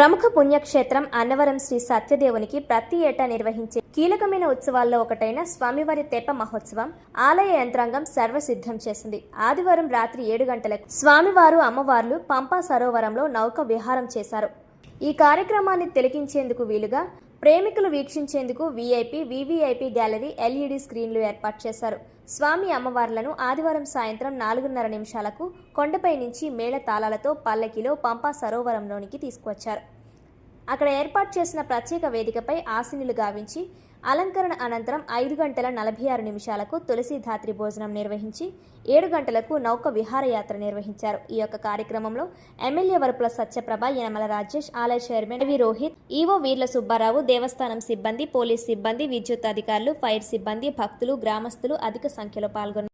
ప్రముఖ పుణ్యక్షేత్రం అన్నవరం శ్రీ సత్యదేవునికి ప్రతి ఏటా నిర్వహించే కీలకమైన ఉత్సవాల్లో ఒకటైన స్వామివారి తెప్ప మహోత్సవం ఆలయ యంత్రాంగం సర్వసిద్ధం చేసింది. ఆదివారం రాత్రి ఏడు గంటలకు స్వామివారు అమ్మవార్లు పంపా సరోవరంలో నౌక విహారం చేశారు. ఈ కార్యక్రమాన్ని తిలకించేందుకు వీలుగా ప్రేమికులు వీక్షించేందుకు వీఐపీ వీవీఐపీ గ్యాలరీ ఎల్ఈడి స్క్రీన్లు ఏర్పాటు చేశారు. స్వామి అమ్మవార్లను ఆదివారం సాయంత్రం నాలుగున్నర నిమిషాలకు కొండపై నుంచి మేళ తాళాలతో పల్లకిలో పంపా సరోవరంలోనికి తీసుకువచ్చారు. అక్కడ ఏర్పాటు చేసిన ప్రత్యేక వేదికపై ఆశీనులు గావించి అలంకరణ అనంతరం ఐదు గంటల నలభై ఆరు నిమిషాలకు తులసి ధాత్రి భోజనం నిర్వహించి ఏడు గంటలకు నౌక విహారయాత్ర నిర్వహించారు. ఈ యొక్క కార్యక్రమంలో ఎమ్మెల్యే వరపుల సత్యప్రభ యనమల రాజేష్ ఆలయ chairman V Rohit EO Veerla Subbarao దేవస్థానం సిబ్బంది పోలీస్ సిబ్బంది విద్యుత్ అధికారులు ఫైర్ సిబ్బంది భక్తులు గ్రామస్తులు అధిక సంఖ్యలో పాల్గొన్నారు.